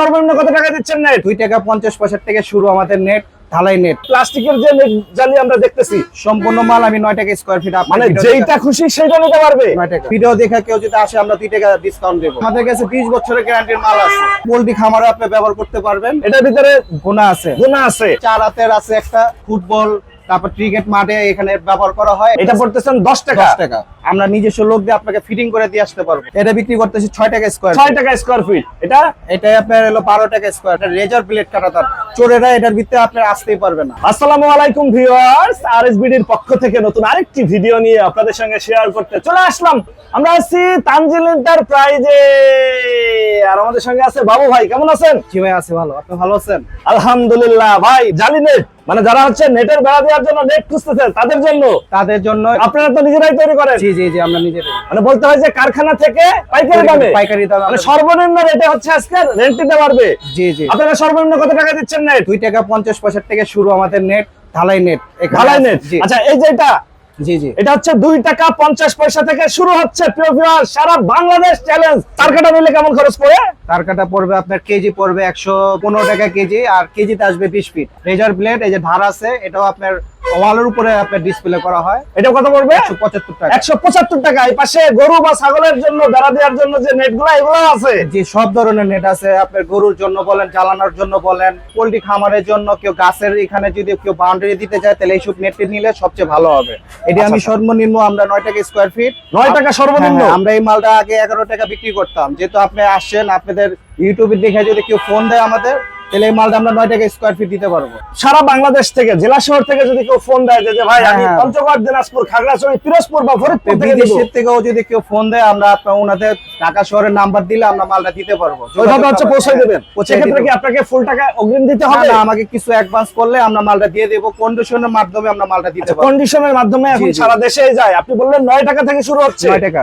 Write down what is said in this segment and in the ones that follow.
সর্বনিম্ন কত টাকা দিচ্ছেন নেট দুই টাকা পঞ্চাশ পয়সার থেকে শুরু আমাদের নেট ঢালাই নেট প্লাস্টিকের যে নেট জালি আমরা দেখতেছি সম্পূর্ণ মাল আমি নয় টাকা স্কোয়ার ফিট মানে যেইটা খুশি সেইটা নিতে পারবে? ভিডিও দেখে কেউ যদি আসে আমরা দুই টাকা ডিসকাউন্ট দেবো। আমাদের কাছে বিশ বছরের গ্যারান্টির মাল আছে। পোল্ট্রি খামারও আপনি ব্যবহার করতে পারবেন। এটার ভিতরে গোনা আছে। গুণা আছে। চার হাতের আছে একটা ফুটবল তারপর ক্রিকেট মাঠে এখানে ব্যবহার করা হয়। এটা পড়তেছেন দশ টাকা। টাকা। আমরা নিজস্ব লোক দিয়ে আপনাকে ফিটিং করে দিয়ে আসতে পারব। এটা বিক্রি করতেছি ছয় টাকা স্কোয়ার ছয় টাকা স্কোয়ার ফিট এটা? এটাই আপনার হলো বারো টাকা স্কোয়ার রেজার প্লেট কাটা তার। চোরেরা এটার ভিতরে আপনার আসতেই পারবে না। আসসালামু আলাইকুম ভিউয়ার্স আরএসবিডির পক্ষ থেকে নতুন আরেকটি ভিডিও নিয়ে আপনাদের সঙ্গে শেয়ার করতে চলে আসলাম। আমরা আছি তানজিল এন্টারপ্রাইজে আর আমাদের সঙ্গে আছে বাবু ভাই কেমন আছেন? জি ভাই আছে ভালো। আপনি ভালো আছেন? আলহামদুলিল্লাহ। ভাই জালি নেট মানে যারা হচ্ছে নেটের বেড়া দেওয়ার জন্য নেট খুঁজতেছেন তাদের জন্য? তাদের জন্য আপনারা তো নিজেরাই তৈরি করেন। জি জি জি আমরা নিজেরাই। মানে বলতে হয় যে কারখানা থেকে পাইকারি দামে। পাইকারি দামে মানে সর্বনিম্ন রেটে হচ্ছে আজকে রেন্ট দিতে পারবে জি জি। আপনারা সর্বনিম্ন কত টাকা দিচ্ছেন নেট 2 টাকা 50 পয়সা থেকে শুরু আমাদের নেট ঢালাই নেট ঢালাই নেট আচ্ছা এই যে এটা জি জি। এটা হচ্ছে দুই টাকা পঞ্চাশ পয়সা থেকে শুরু হচ্ছে সারা বাংলাদেশ চ্যালেঞ্জ তার কাটা নিলে কেমন খরচ পড়ে? তার কাটা পড়বে আপনার কেজি পড়বে একশো পনেরো টাকা কেজি আর কেজিতে আসবে বিশ ফিট রেজার প্লেট এই যে ধার আছে এটাও আপনার ওয়ালের উপরে আপনার ডিসপ্লে করা হয়। এটা কত পড়বে? টাকা। একশো পঁচাত্তর টাকা। এই পাশে গরু বা ছাগলের জন্য বেড়া দেওয়ার জন্য যে নেট এগুলো আছে? যে সব ধরনের নেট আছে। আপনার গরুর জন্য বলেন চালানোর জন্য বলেন পোল্ট্রি খামারের জন্য কেউ গাছের এখানে যদি কেউ বাউন্ডারি দিতে চায় তাহলে এইসব নেটটি নিলে সবচেয়ে ভালো হবে। এটি আমি আচ্ছা। সর্বনিম্ন আমরা নয় টাকা স্কোয়ার ফিট নয় টাকা সর্বনিম্ন? হ্যাঁ, আমরা এই মালটা আগে এগারো টাকা বিক্রি করতাম। যেহেতু আপনি আসছেন আপনাদের ইউটিউবে দেখে যদি কেউ ফোন দেয় আমাদের তাহলে এই মালটা আমরা নয় টাকা স্কোয়ার ফিট দিতে পারব। সারা বাংলাদেশ থেকে জেলা শহর থেকে যদি কেউ ফোন দেয় যে ভাই আমি হ্যাঁ। পঞ্চগড় দিনাজপুর খাগড়াছড়ি পিরোজপুর বা ফরিদপুর থেকে বিদেশের থেকেও যদি কেউ ফোন দেয় আমরা ঢাকা শহরের নাম্বার দিলে আমরা মালটা দিতে পারব। ওইভাবে হচ্ছে পৌঁছে দেবেন। সেক্ষেত্রে কি আপনাকে ফুল টাকা অগ্রিম দিতে হবে? না, আমাকে কিছু অ্যাডভান্স করলে আমরা মালটা দিয়ে দেবো। কন্ডিশনের মাধ্যমে আমরা মালটা দিতে পারব। কন্ডিশনের মাধ্যমে এখন। সারা দেশেই যায়। আপনি বললেন নয় টাকা থেকে শুরু হচ্ছে। নয় টাকা।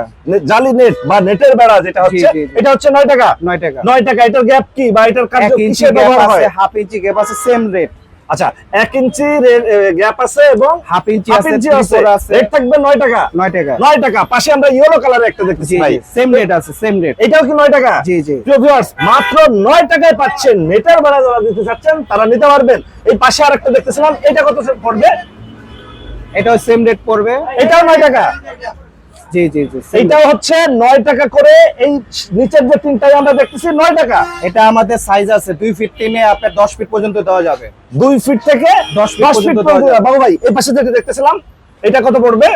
জালি নেট বা নেটের বেড়া যেটা হচ্ছে। এটা হচ্ছে নয় টাকা। নয় টাকা। নয় টাকা এটার গ্যাপ কি বা এটার কার্য কিসে গ্যাপ আছে হাফ ইঞ্চি গ্যাপ আছে সেম রেট আচ্ছা এক ইঞ্চি গ্যাপ আছে এবং হাফ ইঞ্চি আছে ইঞ্চি three আছে। four আছে। রেট থাকবে নয় টাকা। নয় টাকা। নয় টাকা। পাশে আমরা ইয়েলো কালার একটা দেখতেছি ভাই। সেম রেট আছে সেম রেট এটাও কি নয় টাকা? জি জি। মাত্র নয় টাকায় পাচ্ছেন। নেটের বেড়া যারা দিতে চাচ্ছেন তারা নিতে পারবেন। এই পাশে আরেকটা দেখতেছিলাম এটা কত পড়বে? এটাও সেম রেট পড়বে। এটাও নয় টাকা। জি জি জি same. হচ্ছে নয় টাকা করে এই নিচের যে তিনটাই আমরা দেখতেছি নয় টাকা। এটা আমাদের সাইজ আছে দুই ফিট টেনে আপনার দশ ফিট পর্যন্ত দেওয়া যাবে। দুই ফিট থেকে দশ ফিট দশ ফিট পর্যন্ত পর্যন্ত দেওয়া যাবে। বাবু ভাই এই পাশে যেটা দেখতেছিলাম এটা কত পড়বে?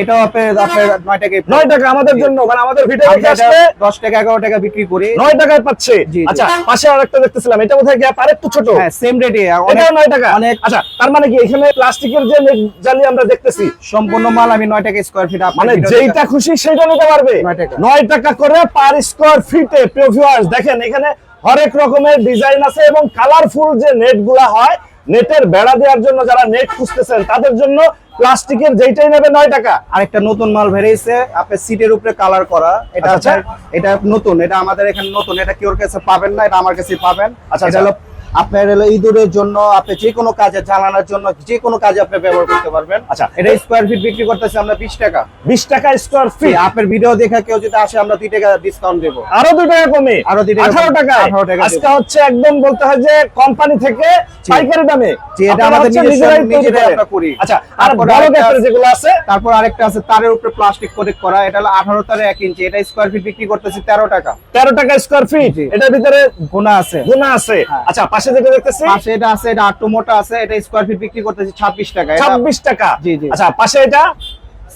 এটাও আপনার আপনার নয় টাকা নয় টাকা আমাদের জন্য মানে আমাদের ভিডিও আসলে দশ টাকা এগারো টাকা বিক্রি করি। নয় টাকায় পাচ্ছে। আচ্ছা পাশে আরেকটা দেখতেছিলাম এটা বোধহয় গ্যাপ আরেকটু ছোট। হ্যাঁ সেম রেটে এটাও নয় টাকা? অনেক আচ্ছা তার মানে কি এখানে প্লাস্টিকের যে জালি আমরা দেখতেছি সম্পূর্ণ মাল আমি নয় টাকা স্কোয়ার ফিট মানে যেইটা খুশি সেটা নিতে পারবে। নয় টাকা। নয় টাকা করে পার স্কোয়ার ফিটে প্রিয় ভিউয়ার্স দেখেন এখানে হরেক রকমের ডিজাইন আছে এবং কালারফুল যে নেটগুলা হয় নেটের বেড়া দেওয়ার জন্য যারা নেট খুঁজতেছেন তাদের জন্য প্লাস্টিকের যেইটাই নেবে নয় টাকা। আরেকটা নতুন মাল বেরিয়েছে আপনার সিটের উপরে কালার করা। এটা আচ্ছা, এটা নতুন এটা আমাদের এখানে নতুন এটা কেউ কাছে পাবেন না এটা আমার কাছে পাবেন। আচ্ছা, আপনার হলো ইঁদুরের জন্য আপনি যে কোনো কাজে জ্বালানোর জন্য যে কোনো কাজে আপনি ব্যবহার করতে পারবেন। আচ্ছা। এটা স্কোয়ার ফিট বিক্রি করতেছে আমরা বিশ টাকা। বিশ টাকা স্কোয়ার ফিট আপনার ভিডিও দেখে কেউ যদি আসে আমরা দুই টাকা ডিসকাউন্ট দেবো। আরও দুই টাকা কমে? আরও দুই টাকা আঠারো। টাকায়? 18 টাকা আজকে হচ্ছে একদম বলতে হয় যে কোম্পানি থেকে পাইকারি দামে। আমাদের নিজেরাই নিজেরাই আমরা করি। আচ্ছা আর বড় যেগুলো আছে? তারপর আরেকটা আছে তারের উপরে প্লাস্টিক কোটেক করা। এটা হলো আঠারো তারে এক ইঞ্চি এটা স্কোয়ার ফিট বিক্রি করতেছি তেরো টাকা। তেরো টাকা স্কোয়ার ফিট এটার ভিতরে গোনা আছে। গুণা আছে। হ্যাঁ। আচ্ছা পাশে যেটা দেখতেছি? পাশে এটা আছে এটা আটটু মোটা আছে এটা স্কোয়ার ফিট বিক্রি করতেছি টাকা। টাকা? জি, জি। আচ্ছা পাশে এটা?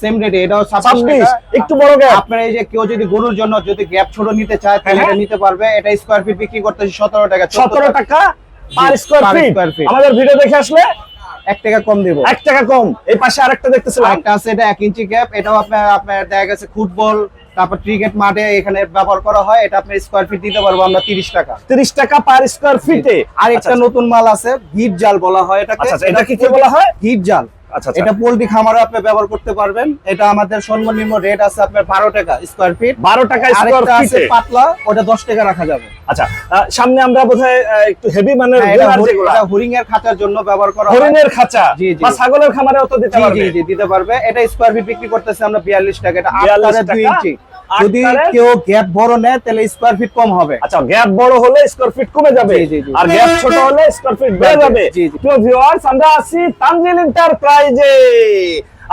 সেম রেটে এটাও ছাব্বিশ ছাব্বিশ টাকা একটু বড় গ্যাপ আপনার এই যে কেউ যদি গরুর জন্য যদি গ্যাপ ছোট নিতে চায় তাহলে। এটা নিতে পারবে। এটা স্কোয়ার ফিট বিক্রি করতেছি সতেরো টাকা 14 সতেরো টাকা। পার জি, ফিট আমাদের ভিডিও দেখে আসলে এক টাকা কম দেবো। এক টাকা কম। এই পাশে আরেকটা দেখতেছিলাম। একটা আছে এটা এক ইঞ্চি গ্যাপ এটাও আপনার আপনার দেখা গেছে ফুটবল তারপর ক্রিকেট মাঠে এখানে ব্যবহার করা হয় এটা আপনি স্কোয়ার ফিট দিতে পারব আমরা তিরিশ টাকা। তিরিশ টাকা পার স্কোয়ার ফিটে আর একটা নতুন মাল আছে গিট জাল বলা হয় এটাকে। আচ্ছা, আচ্ছা, এটা কি বলা হয়? গিট জাল আচ্ছা আচ্ছা। এটা পোল্ট্রি খামারে আপনি ব্যবহার করতে পারবেন। এটা আমাদের সর্বনিম্ন রেট আছে আপনার বারো টাকা স্কোয়ার ফিট বারো টাকা স্কোয়ার পাতলা ওটা দশ টাকা রাখা যাবে। আচ্ছা সামনে আমরা বোধহয় একটু হেভি মানের হ্যাঁ, এটা হরি- এটা এর খাঁচার জন্য ব্যবহার করা এর খাঁচা। বা ছাগলের খামারে অত দিতে পারবে জি জি দিতে পারবে। এটা স্কোয়ার ফিট বিক্রি করতেছে আমরা বিয়াল্লিশ টাকা। এটা আট 42 তারের দুই টাকা। ইঞ্চি। যদি কেউ গ্যাপ বড় নেয় তাহলে স্কোয়ার ফিট কম হবে। আচ্ছা গ্যাপ বড় হলে স্কোয়ার ফিট কমে যাবে। আর গ্যাপ ছোট হলে স্কোয়ার ফিট বেড়ে যাবে। প্রিয় ভিউয়ার্স আমরা আছি তানজিল এন্টারপ্রাইজে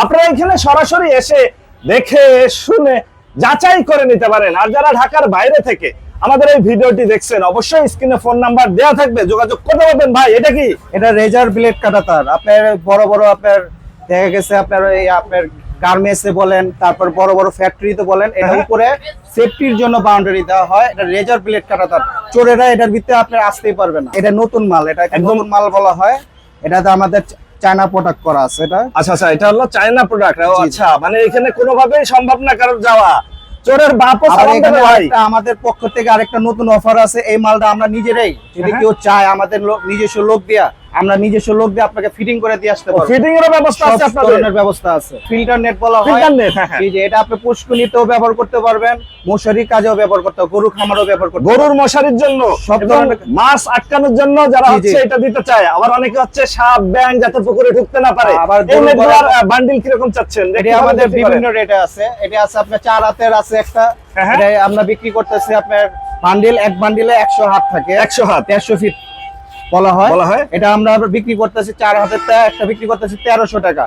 আপনারা এখানে সরাসরি এসে দেখে শুনে যাচাই করে নিতে পারেন। আর যারা ঢাকার বাইরে থেকে আমাদের এই ভিডিওটি দেখছেন অবশ্যই স্ক্রিনে ফোন নাম্বার দেওয়া থাকবে। যোগাযোগ করতে পারবেন। ভাই এটা কি? এটা রেজার ব্লেড কাটা তার। আপনার বড় বড় আপনার দেখা গেছে আপনার এই আপনার গার্মেন্টসে বলেন তারপর বড় বড় ফ্যাক্টরিতে বলেন এটা হ্যাঁ। উপরে সেফটির জন্য বাউন্ডারি দেওয়া হয়। এটা রেজার ব্লেড কাটা তার। চোরেরা এটার ভিতরে আপনার আসতেই পারবে না। এটা নতুন মাল এটা একদম- মাল বলা হয়। এটাতে আমাদের চায়না প্রোডাক্ট করা আছে এটা। আচ্ছা আচ্ছা এটা হলো চায়না প্রোডাক্ট। আচ্ছা মানে এখানে কোনোভাবেই সম্ভব না কারোর যাওয়া। চোরের বাপও এখানে আমাদের পক্ষ থেকে আরেকটা নতুন অফার আছে। এই মালটা আমরা নিজেরাই যদি হ্যাঁ। কেউ চায় আমাদের লোক- নিজস্ব লোক দিয়া আমরা নিজস্ব লোক দিয়ে আপনাকে ফিটিং করে দিয়ে আসতে পারব। ফিটিং এর ব্যবস্থা আছে আপনাদের? ব্যবস্থা আছে। ফিল্টার নেট বলা হয়। ফিল্টার নেট হ্যাঁ হ্যাঁ। জি জি এটা আপনি পুষ্কুনিতেও ব্যবহার করতে পারবেন মশারি কাজেও ব্যবহার করতে পারবেন গরু খামারও ব্যবহার করতে গরুর মশারির জন্য। সব ধরনের- মাছ আটকানোর জন্য যারা। হচ্ছে এটা দিতে চায় আবার অনেকে হচ্ছে সাপ ব্যাং যাতে পুকুরে ঢুকতে না পারে। আবার এই বড়- বান্ডিল কীরকম চাচ্ছেন? এটা আমাদের বিভিন্ন রেটে আছে। এটা আছে আপনার চার হাতের আছে একটা। হ্যাঁ, হ্যাঁ। এটা আমরা বিক্রি করতেছি আপনার বান্ডিল এক বান্ডিলে একশো হাত থাকে। 100 হাত। দেড়শো ফিট বলা হয়। বলা হয়? এটা আমরা বিক্রি করতেছি চার হাতের একটা বিক্রি করতেছি তেরোশো টাকা।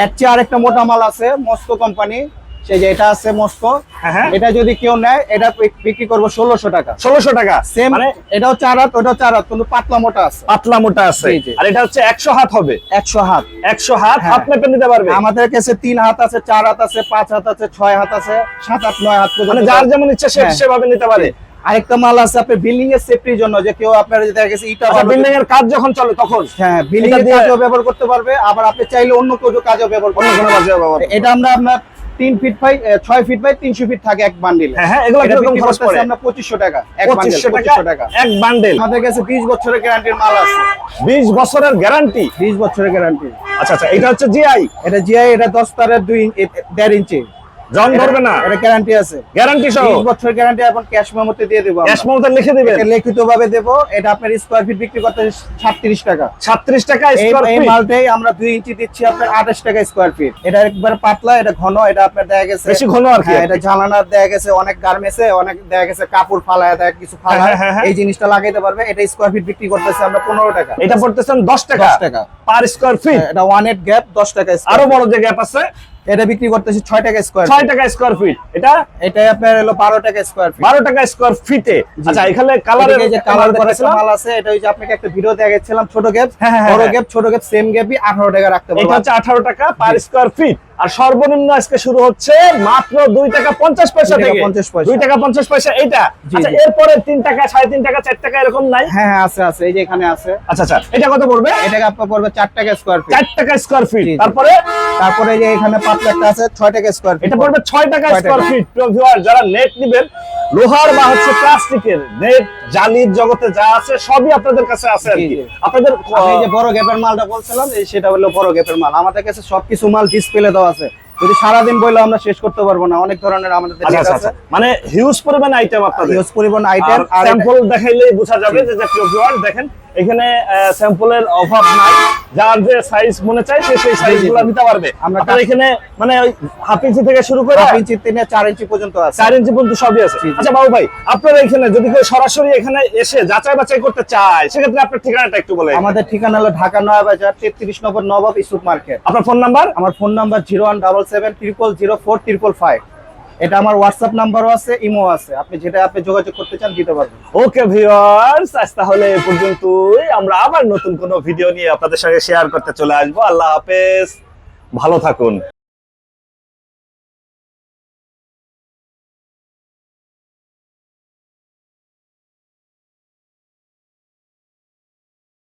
এর চেয়ে আরেকটা মোটা মাল আছে মস্কো কোম্পানি। সেই যে এটা আছে মস্কো। হ্যাঁ, হ্যাঁ। এটা যদি কেউ নেয় এটা বিক্রি করব ষোলোশো টাকা। ষোলোশো টাকা? সেম মানে এটাও চার হাত ওটাও চার হাত কিন্তু পাতলা মোটা আছে। পাতলা মোটা আছে। আর এটা হচ্ছে একশো হাত হবে? একশো হাত। একশো হাত? হ্যাঁ। হাত মেপে নিতে পারবে? আমাদের কাছে তিন হাত আছে চার হাত আছে পাঁচ হাত আছে ছয় হাত আছে সাত হাত নয় হাত মানে যার যেমন ইচ্ছা সে। সেভাবে নিতে পারে। আরেকটা মাল আছে আপনার বিল্ডিং এর সেফটির জন্য যে কেউ আপনার দেখা গেছে ইটা বালু- বিল্ডিং এর কাজ যখন চলে তখন? হ্যাঁ বিল্ডিং এর দিয়ে- ব্যবহার করতে পারবে আবার আপনি চাইলে অন্য কোনো কাজেও ব্যবহার করতে পারবেন এটা আমরা আপনার তিন ফিট বাই ছয় ফিট বাই তিনশো ফিট থাকে এক বান্ডিলে হ্যাঁ হ্যাঁ এগুলো খরচ পড়ে? আমরা পঁচিশশো টাকা এক পঁচিশশো টাকা এক বান্ডেল আমাদের কাছে বিশ বছরের গ্যারান্টির মাল আছে। বিশ বছরের গ্যারান্টি বিশ বছরের গ্যারান্টি আচ্ছা আচ্ছা এটা হচ্ছে জিআই এটা জিআই এটা দশ তারের দুই দেড় ইঞ্চি। জং ধরবে না। এটা গ্যারান্টি আছে। গ্যারান্টি সহ। বিশ বছর গ্যারান্টি এখন ক্যাশ মেমোতে দিয়ে দেবো ক্যাশ মমতা লিখে দিবেন। লিখিত ভাবে দেবো। এটা আপনার স্কোয়ার ফিট বিক্রি করতে সাতত্রিশ টাকা। সাতত্রিশ টাকা এই স্কোয়ার এই মালটাই আমরা দুই ইঞ্চি দিচ্ছি আপনার আঠাশ টাকা স্কোয়ার ফিট এটা একবার পাতলা এটা ঘন এটা আপনার দেখা গেছে বেশি ঘন আর কি। হ্যাঁ, এটা জানালার দেখা গেছে অনেক গার্মেন্টসে অনেক দেখা গেছে কাপড় ফালায় দেয় কিছু ফালায়। হ্যাঁ, হ্যাঁ। এই জিনিসটা লাগাইতে পারবে। এটা স্কোয়ার ফিট বিক্রি করতেছে আমরা পনেরো টাকা। এটা পড়তেছেন দশ টাকা 10 টাকা। পার স্কোয়ার ফিট এটা ওয়ান এইট গ্যাপ দশ টাকা আরও আরও বড় যে গ্যাপ আছে এটা বিক্রি করতেছি ছয় টাকা স্কোয়ার ছয় টাকা স্কোয়ার ফিট এটা? এটা আপনার হলো বারো টাকা স্কোয়ার ফিট বারো টাকা স্কোয়ার ফিটে আচ্ছা এখানে কালার যে কালার করেছে মাল আছে এটা ওই যে আপনাকে একটা ভিডিও দেখাচ্ছিলাম ছোট গ্যাপ হ্যাঁ, বড়। গ্যাপ ছোট গ্যাপ সেম গ্যাপই আঠারো টাকা রাখতে এটা হচ্ছে আঠারো টাকা পার স্কোয়ার ফিট আর সর্বনিম্ন আজকে শুরু হচ্ছে মাত্র দুই টাকা পঞ্চাশ পয়সা থেকে। 50 পয়সা। দুই টাকা পঞ্চাশ পয়সা এটা আচ্ছা এরপরে তিন টাকা সাড়ে তিন টাকা চার টাকা এরকম নাই? হ্যাঁ হ্যাঁ আছে আছে এই যে এখানে আছে। আচ্ছা আচ্ছা এটা কত পড়বে? এটা আপনার পড়বে চার টাকা স্কোয়ার ফিট চার টাকা স্কোয়ার ফিট। তারপরে? তারপরে এই যে এখানে পাঁচ টাকা আছে ছয় টাকা স্কোয়ার ফিট এটা পড়বে ছয় টাকা স্কোয়ার ফিট যারা নেট নিবেন লোহার বা হচ্ছে প্লাস্টিকের নেট জালির জগতে যা আছে সবই আপনাদের কাছে আছে আর কি। আপনাদের এই যে বড় গ্যাপের মালটা বলছিলাম এই সেটা হলো বড় গ্যাপের মাল। আমাদের কাছে সবকিছু মাল ডিসপ্লে দেওয়া আছে। যদি সারাদিন বইলে আমরা শেষ করতে পারব না। অনেক ধরনের আমাদের আচ্ছা আচ্ছা আছে। আচ্ছা। মানে হিউজ পরিমাণ আইটেম আপনাদের। হিউজ পরিমাণ আইটেম আর স্যাম্পল দেখাইলেই বোঝা যাবে যে যে প্রিয় ভিউয়ার দেখেন এখানে স্যাম্পলের অভাব নাই। যার যে সাইজ মনে চাই সে সেই সাইজগুলো নিতে পারবে। আমরা আপনার এখানে মানে হাফ ইঞ্চি থেকে শুরু করে হাফ ইঞ্চি থেকে চার ইঞ্চি পর্যন্ত আছে। চার ইঞ্চি পর্যন্ত সবই আছে। আচ্ছা বাবু ভাই আপনার এখানে যদি কেউ সরাসরি এখানে এসে যাচাই বাছাই করতে চায় সেক্ষেত্রে আপনার ঠিকানাটা একটু বলে। আমাদের ঠিকানা হলো ঢাকা নয়া বাজার তেত্রিশ নম্বর নবাব ইসুপ মার্কেট। আপনার ফোন নাম্বার আমার phone number zero one double seven triple zero four triple five এটা আমার হোয়াটসঅ্যাপ নাম্বারও আছে ইমো আছে। আপনি যেটা আপনি যোগাযোগ করতে চান, দিতে পারবেন। ওকে ভিউয়ার্স আজ তাহলে এ পর্যন্তই। আমরা আবার নতুন কোনো ভিডিও নিয়ে আপনাদের সঙ্গে শেয়ার করতে চলে আসব। আল্লাহ হাফেজ। ভালো থাকুন।